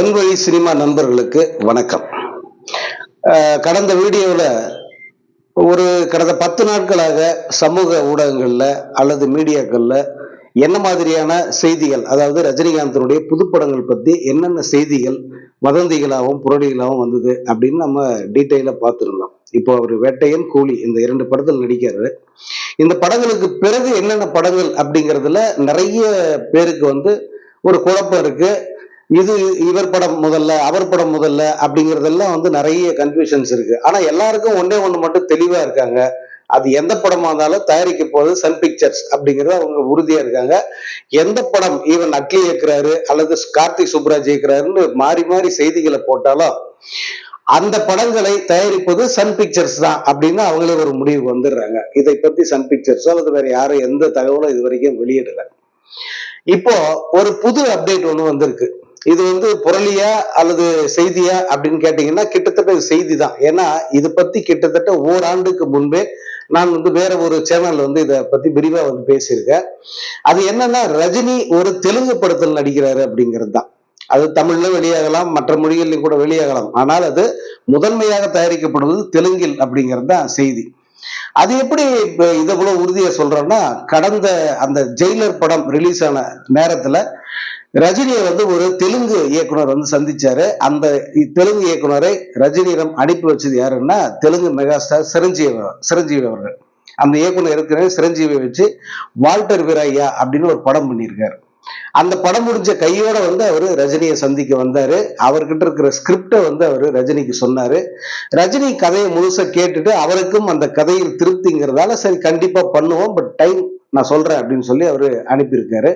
என் வழி சினிமா நண்பர்களுக்கு வணக்கம். கடந்த வீடியோவில் ஒரு கடந்த பத்து நாட்களாக சமூக ஊடகங்களில் அல்லது மீடியாக்களில் என்ன மாதிரியான செய்திகள் அதாவது ரஜினிகாந்தனுடைய புதுப்படங்கள் பற்றி என்னென்ன செய்திகள் வதந்திகளாகவும் புரடிகளாகவும் வந்தது அப்படின்னு நம்ம டீட்டெயிலாக பார்த்துருந்தோம். இப்போ அவர் வேட்டையன் கூலி இந்த இரண்டு படத்தில் நடிக்கிறாரு. இந்த படங்களுக்கு பிறகு என்னென்ன படங்கள் அப்படிங்கிறதுல நிறைய பேருக்கு வந்து ஒரு குழப்பம் இருக்குது இது இவர் படம் முதல்ல அவர் படம் முதல்ல அப்படிங்கறதெல்லாம் வந்து நிறைய கன்ஃபியூஷன்ஸ் இருக்கு. ஆனா எல்லாருக்கும் ஒன்னே ஒண்ணு மட்டும் தெளிவா இருக்காங்க. அது எந்த படமா இருந்தாலும் தயாரிக்க போகுது சன் பிக்சர்ஸ் அப்படிங்கறது அவங்க உறுதியா இருக்காங்க. எந்த படம் ஈவன் அட்லி இயக்குறாரு அல்லது கார்த்திக் சுப்ராஜ் இயக்குறாருன்னு மாறி மாறி செய்திகளை போட்டாலும் அந்த படங்களை தயாரிப்பது சன் பிக்சர்ஸ் தான் அப்படின்னு அவங்களே ஒரு முடிவு வந்துடுறாங்க. இதை பத்தி சன் பிக்சர்ஸோ அல்லது வேற யாரும் எந்த தகவலும் இது வரைக்கும் வெளியிடல. இப்போ ஒரு புது அப்டேட் ஒன்று வந்திருக்கு. இது வந்து புரளியா அல்லது செய்தியா அப்படின்னு கேட்டீங்கன்னா கிட்டத்தட்ட செய்தி தான் ஏன்னா இது பத்தி கிட்டத்தட்ட ஓராண்டுக்கு முன்பே நான் வந்து வேற ஒரு சேனல்ல வந்து இதை பத்தி விரிவா வந்து பேசியிருக்கேன். அது என்னன்னா ரஜினி ஒரு தெலுங்கு படத்தில் நடிக்கிறாரு அப்படிங்கிறது தான் அது தமிழ்ல வெளியாகலாம் மற்ற மொழிகளிலும் கூட வெளியாகலாம். ஆனால் அது முதன்மையாக தயாரிக்கப்படுவது தெலுங்கில் அப்படிங்கிறது தான் செய்தி. அது எப்படி இதை இவ்வளவு உறுதியா சொல்றோம்னா கடந்த அந்த ஜெயிலர் படம் ரிலீஸ் ஆன நேரத்துல ரஜினியை வந்து ஒரு தெலுங்கு இயக்குனர் வந்து சந்திச்சாரு. அந்த தெலுங்கு இயக்குனரை ரஜினியிடம் அனுப்பி வச்சது யாருன்னா தெலுங்கு மெகா ஸ்டார் சிரஞ்சீவி சிரஞ்சீவி அவர்கள். அந்த இயக்குனர் இருக்கிற சிரஞ்சீவியை வச்சு வால்டர் வீரையா அப்படின்னு ஒரு படம் பண்ணியிருக்காரு. அந்த படம் முடிஞ்ச கையோட வந்து அவர் ரஜினியை சந்திக்க வந்தாரு. அவர்கிட்ட இருக்கிற ஸ்கிரிப்டை வந்து அவர் ரஜினிக்கு சொன்னார். ரஜினி கதையை முழுசா கேட்டுட்டு அவருக்கும் அந்த கதையில் திருப்திங்கிறதால சரி கண்டிப்பா பண்ணுவோம் பட் டைம் நான் சொல்றேன் அப்படின்னு சொல்லி அவர் அனுப்பியிருக்காரு.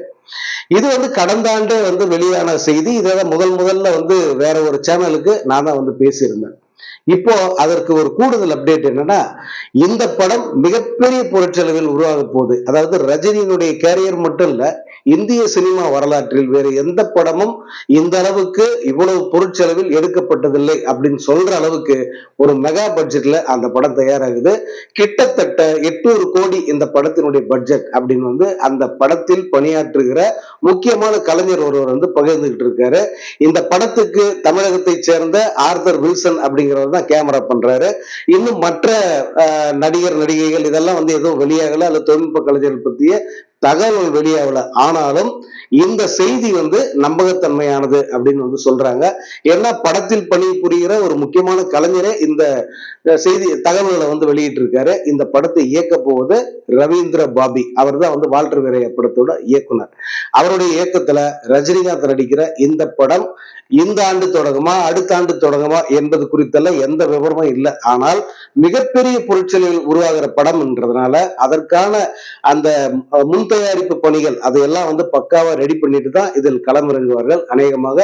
இது வந்து கடந்த ஆண்டு வந்து வெளியான செய்தி. இதை தான் முதல் முதல்ல வந்து வேற ஒரு சேனலுக்கு நான் தான் வந்து பேசியிருந்தேன். இப்போ அதற்கு ஒரு கூடுதல் அப்டேட் என்னன்னா இந்த படம் மிகப்பெரிய பொருட்செலவில் உருவாக போகுது. அதாவது ரஜினியினுடைய கேரியர் மட்டும் இல்ல இந்திய சினிமா வரலாற்றில் வேறு எந்த படமும் இந்த அளவுக்கு இவ்வளவு பொருட்செலவில் எடுக்கப்பட்டதில்லை அப்படின்னு சொல்ற அளவுக்கு ஒரு மெகா பட்ஜெட்ல அந்த படம் தயாராகுது. கிட்டத்தட்ட எட்நூறு கோடி இந்த படத்தினுடைய பட்ஜெட் அப்படின்னு வந்து அந்த படத்தில் பணியாற்றுகிற முக்கியமான கலைஞர் ஒருவர் வந்து பகிர்ந்துகிட்டு இருக்காரு. இந்த படத்துக்கு தமிழகத்தை சேர்ந்த ஆர்தர் வில்சன் அப்படிங்கிறவர் தான் கேமரா பண்றாரு. இன்னும் மற்ற நடிகர் நடிகைகள் இதெல்லாம் வந்து எதுவும் வெளியாகல. அல்லது தொழில்நுட்ப கலைஞர்கள் பற்றிய தகவல் வெளியாகல ஆனாலும் இந்த செய்தி வந்து நம்பகத்தன்மையானது அப்படின்னு வந்து சொல்றாங்க. ஏன்னா படத்தில் பணிபுரிகிற ஒரு முக்கியமான கலைஞரே இந்த செய்தி தகவல்களை வந்து வெளியிட்டு இருக்காரு இந்த படத்தை இயக்க போவது ரவீந்திர பாபி. அவர் தான் வந்து வால்டர் விரைய படத்தோட இயக்குனர். அவருடைய இயக்கத்துல ரஜினிகாந்த் நடிக்கிற இந்த படம் இந்த ஆண்டு தொடங்குமா அடுத்த ஆண்டு தொடங்குமா என்பது குறித்தெல்லாம் எந்த விவரமும் இல்லை. ஆனால் மிகப்பெரிய பொருட்செலவில் உருவாகிற படம்ன்றதுனால அதற்கான அந்த முன் தயாரிப்பு பணிகள் அதையெல்லாம் வந்து பக்காவா ரெடி பண்ணிட்டு தான் இதில் களமிறங்குவார்கள். அநேகமாக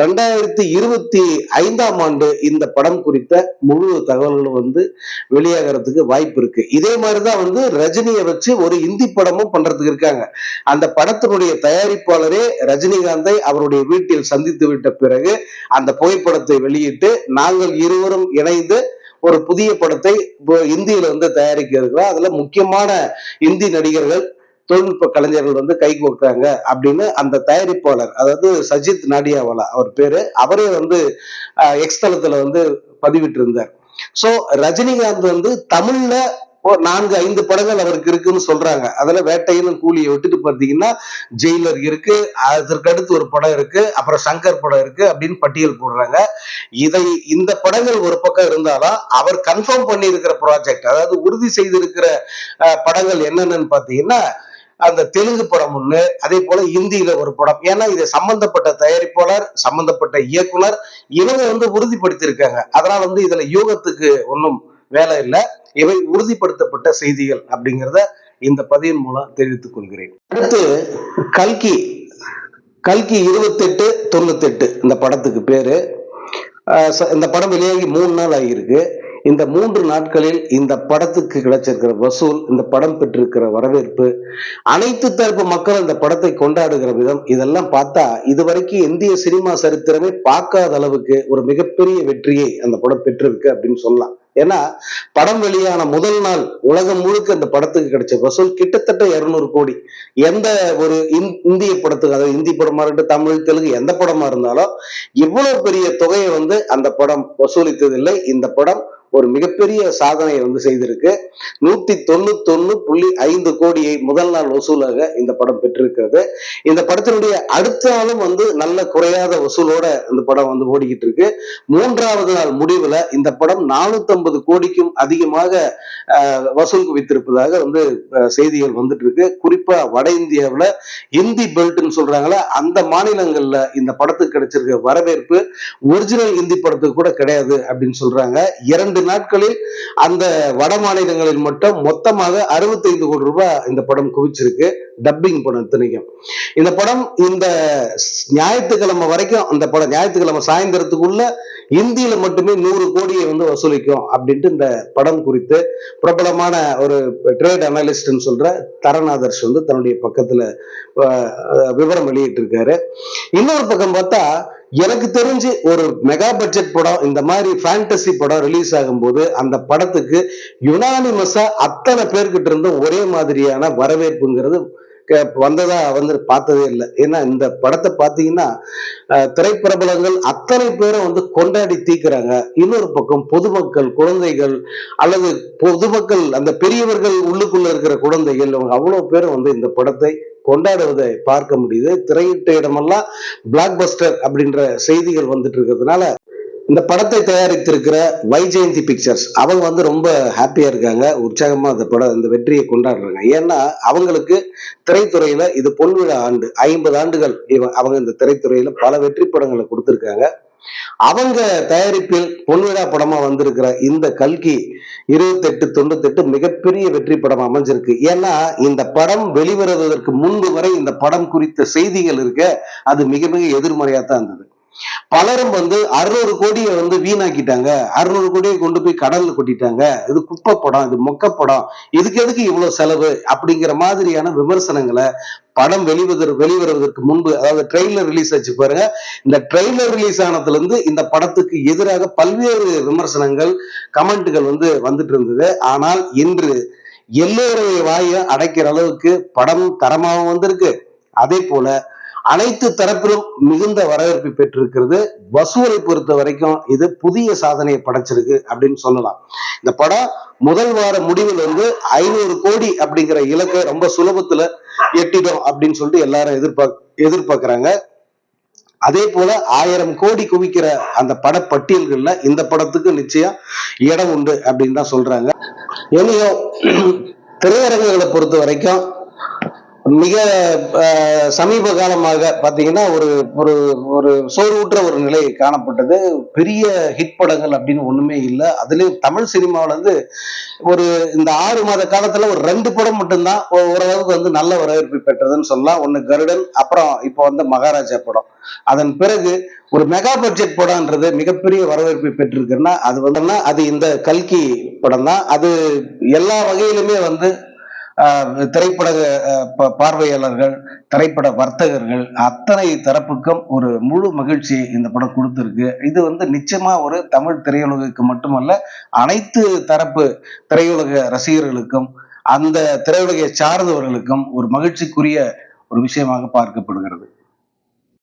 ரெண்டாயிரத்தி இருபத்தி ஐந்தாம் ஆண்டு இந்த படம் குறித்த முழு தகவல்களும் வந்து வெளியாகிறதுக்கு வாய்ப்பு இருக்கு. இதே மாதிரிதான் வந்து ரஜினியை வச்சு ஒரு இந்தி படமும் பண்றதுக்கு இருக்காங்க. அந்த படத்தினுடைய தயாரிப்பாளரே ரஜினிகாந்தை அவருடைய வீட்டில் சந்தித்து விட்ட பிறகு அந்த புகைப்படத்தை வெளியிட்டு நாங்கள் இருவரும் இணைந்து ஒரு புதிய படத்தை இந்தியில வந்து தயாரிக்க இருக்கிறோம் அதுல முக்கியமான இந்தி நடிகர்கள் தொழில்நுட்ப கலைஞர்கள் வந்து கை கொடுக்குறாங்க அப்படின்னு அந்த தயாரிப்பாளர் அதாவது சஜித் நாடியாவாலா அவர் பேரு அவரே வந்து எக்ஸ்தலத்துல வந்து பதிவிட்டு இருந்தார் சோ ரஜினிகாந்த் வந்து தமிழ்ல ஒரு நான்கு ஐந்து படங்கள் அவருக்கு இருக்குன்னு சொல்றாங்க. அதுல வேட்டையிலும் கூலியை விட்டுட்டு பார்த்தீங்கன்னா ஜெயிலர் இருக்கு அதற்கு அடுத்து ஒரு படம் இருக்கு அப்புறம் சங்கர் படம் இருக்கு அப்படின்னு பட்டியல் போடுறாங்க. இதை இந்த படங்கள் ஒரு பக்கம் இருந்தாலும் அவர் கன்ஃபார்ம் பண்ணி இருக்கிற ப்ராஜெக்ட் அதாவது உறுதி செய்திருக்கிற அஹ், படங்கள் என்னென்னு பாத்தீங்கன்னா அந்த தெலுங்கு படம் ஒண்ணு அதே போல இந்தியில ஒரு படம். ஏன்னா இது சம்பந்தப்பட்ட தயாரிப்பாளர் சம்பந்தப்பட்ட இயக்குனர் இவங்க வந்து உறுதிப்படுத்தியிருக்காங்க. அதனால வந்து இதுல யூகத்துக்கு ஒன்றும் வேலை இல்லை. இவை உறுதிப்படுத்தப்பட்ட செய்திகள் அப்படிங்கிறத இந்த பதிவின் மூலம் தெரிவித்துக் கொள்கிறேன். அடுத்து கல்கி கல்கி இருபத்தெட்டு தொண்ணூத்தெட்டு இந்த படத்துக்கு பேரு. ச- இந்த படம் வெளியாகி மூணு நாள் ஆகியிருக்கு. இந்த மூன்று நாட்களில் இந்த படத்துக்கு கிடைச்சிருக்கிற வசூல் இந்த படம் பெற்றிருக்கிற வரவேற்பு அனைத்து தரப்பு மக்கள் இந்த படத்தை கொண்டாடுகிற விதம் இதெல்லாம் பார்த்தா இதுவரைக்கும் இந்திய சினிமா சரித்திரமே பார்க்காத அளவுக்கு ஒரு மிகப்பெரிய வெற்றியை அந்த படம் பெற்றிருக்கு அப்படின்னு சொல்லலாம். ஏன்னா படம் வெளியான முதல் நாள் உலகம் முழுக்க அந்த படத்துக்கு கிடைச்ச வசூல் கிட்டத்தட்ட இருநூறு கோடி. எந்த ஒரு இந்திய படத்துக்கு அதாவது இந்தி படமா இருக்கட்டும் தமிழ் தெலுங்கு எந்த படமா இருந்தாலும் இவ்வளவு பெரிய தொகையை வந்து அந்த படம் வசூலித்ததில்லை. இந்த படம் ஒரு மிகப்பெரிய சாதனையை வந்து செய்திருக்கு. நூத்தி தொண்ணூத்தி புள்ளி ஐந்து கோடியை முதல் நாள் வசூலாக இந்த படம் பெற்றிருக்கிறது. இந்த படத்தினுடைய அடுத்த நாளும் வந்து நல்ல குறையாத வசூலோட இந்த படம் வந்து ஓடிக்கிட்டு இருக்கு. மூன்றாவது நாள் முடிவுல இந்த படம் நானூத்தி ஐம்பது கோடிக்கும் அதிகமாக வசூல் குவித்திருப்பதாக வந்து செய்திகள் வந்துட்டு இருக்கு. குறிப்பா வட இந்தியாவுல ஹிந்தி பெல்ட்னு சொல்றாங்களா அந்த மாநிலங்கள்ல இந்த படத்துக்கு கிடைச்சிருக்க வரவேற்பு ஒரிஜினல் ஹிந்தி படத்துக்கு கூட கிடையாது அப்படின்னு சொல்றாங்க. இரண்டு நாட்களில் அந்த வட மாநிலங்களில் மட்டும் மொத்தமாக 65 கோடி ரூபாய் இந்த படம் குவிச்சிருக்கு. டப்பிங் படம் இத்தனைக்கும். இந்த படம் இந்த ஞாயிற்றுக்கிழமை வரைக்கும் அந்த படம் ஞாயிற்றுக்கிழமை சாயந்தரத்துக்குள்ள இந்தியில மட்டுமே நூறு கோடியை வந்து வசூலிக்கும் அப்படின்ட்டு இந்த படம் குறித்து பிரபலமான ஒரு ட்ரேட் அனாலிஸ்ட்னு சொல்ற தரநாதர்ஷ் வந்து தன்னுடைய பக்கத்துல விவரம் விவரம் வெளியிட்டிருக்காரு. இன்னொரு பக்கம் பார்த்தா எனக்கு தெரிஞ்சு ஒரு மெகா பட்ஜெட் படம் இந்த மாதிரி ஃபேண்டசி படம் ரிலீஸ் ஆகும்போது அந்த படத்துக்கு யுனானிமஸா அத்தனை பேர்கிட்ட இருந்தும் ஒரே மாதிரியான வரவேற்புங்கிறது வந்ததா வந்து பார்த்ததே இல்லை. ஏன்னா இந்த படத்தை பார்த்தீங்கன்னா திரைப்பிரபலங்கள் அத்தனை பேரும் வந்து கொண்டாடி தீக்குறாங்க. இன்னொரு பக்கம் பொதுமக்கள் குழந்தைகள் அல்லது பொதுமக்கள் அந்த பெரியவர்கள் உள்ளுக்குள்ள இருக்கிற குழந்தைகள் அவங்க அவ்வளோ பேரும் வந்து இந்த படத்தை கொண்டாடுவதை பார்க்க முடியுது. திரையிட்ட இடமெல்லாம் பிளாக் பஸ்டர் அப்படின்ற செய்திகள் வந்துட்டு இருக்கிறதுனால இந்த படத்தை தயாரித்திருக்கிற வைஜெயந்தி பிக்சர்ஸ் அவங்க வந்து ரொம்ப ஹாப்பியா இருக்காங்க. உற்சாகமா அந்த படம் இந்த வெற்றியை கொண்டாடுறாங்க. ஏன்னா அவங்களுக்கு திரைத்துறையில இது பொன்விழா ஆண்டு ஐம்பது ஆண்டுகள் இவங்க அவங்க இந்த திரைத்துறையில பல வெற்றி படங்களை கொடுத்துருக்காங்க. அவங்க தயாரிப்பில் பொன்விழா படமா வந்திருக்கிற இந்த கல்கி இருபத்தெட்டு தொண்ணூத்தெட்டு மிகப்பெரிய வெற்றி படம் அமைஞ்சிருக்கு. ஏன்னா இந்த படம் வெளிவருவதற்கு முன்பு வரை இந்த படம் குறித்த செய்திகள் இருக்க அது மிக மிக எதிர்மறையா தான் இருந்தது. பலரும் வந்து அறுநூறு கோடியை வந்து வீணாக்கிட்டாங்க. அறுநூறு கோடியை கொண்டு போய் கடல்ல கொட்டிட்டாங்க. இது குப்பை படம் இது மொக்க படம். இதுக்கு எதுக்கு இவ்வளவு செலவு? அப்படிங்கிற மாதிரியான விமர்சனங்களை படம் வெளிவதற்கு வெளிவருவதற்கு முன்பு அதாவது ட்ரெய்லர் ரிலீஸ் ஆச்சு பாருங்க. இந்த ட்ரெய்லர் ரிலீஸ் ஆனதுல இருந்து இந்த படத்துக்கு எதிராக பல்வேறு விமர்சனங்கள் கமெண்ட்டுகள் வந்து வந்துட்டு இருந்தது. ஆனால் இன்று எல்லோருடைய வாயை அடைக்கிற அளவுக்கு படம் தரமாகவும் வந்திருக்கு. அதே போல அனைத்து தரப்பிலும் மிகுந்த வரவேற்பு பெற்றிருக்கிறது. வசூலை பொறுத்த வரைக்கும் இது புதிய சாதனையை படைச்சிருக்கு அப்படின்னு சொல்லலாம். இந்த படம் முதல் வார முடிவில் வந்து ஐநூறு கோடி அப்படிங்கிற இலக்கை ரொம்ப சுலபத்துல எட்டிடும் அப்படின்னு சொல்லிட்டு எல்லாரும் எதிர்பார்க்க எதிர்பார்க்கிறாங்க. அதே போல ஆயிரம் கோடி குவிக்கிற அந்த படப்பட்டியல்கள்ல இந்த படத்துக்கு நிச்சயம் இடம் உண்டு அப்படின்னு தான் சொல்றாங்க. எனியோ திரையரங்குகளை பொறுத்த வரைக்கும் மிக சமீப காலமாக பார்த்தீங்கன்னா ஒரு ஒரு ஒரு சோர்வுற்ற ஒரு நிலை காணப்பட்டது. பெரிய ஹிட் படங்கள் அப்படின்னு ஒண்ணுமே இல்லை. அதுலேயும் தமிழ் சினிமாவில் வந்து ஒரு இந்த ஆறு மாத காலத்துல ஒரு ரெண்டு படம் மட்டும்தான் ஓ- ஓரளவுக்கு வந்து நல்ல வரவேற்பு பெற்றதுன்னு சொல்லலாம். ஒன்று கருடன் அப்புறம் இப்போ வந்து மகாராஜா படம். அதன் பிறகு ஒரு மெகா பட்ஜெட் படம்ன்றது மிகப்பெரிய வரவேற்பை பெற்றிருக்குன்னா அது வந்துன்னா அது இந்த கல்கி படம் தான் அது எல்லா வகையிலுமே வந்து திரைப்பட ப- பார்வையாளர்கள் திரைப்பட வர்த்தகர்கள் அத்தனை தரப்புக்கும் ஒரு முழு மகிழ்ச்சியை இந்த படம் கொடுத்துருக்கு. இது வந்து நிச்சயமா ஒரு தமிழ் திரையுலகுக்கு மட்டுமல்ல அனைத்து தரப்பு திரையுலக ரசிகர்களுக்கும் அந்த திரையுலகை சார்ந்தவர்களுக்கும் ஒரு மகிழ்ச்சிக்குரிய ஒரு விஷயமாக பார்க்கப்படுகிறது.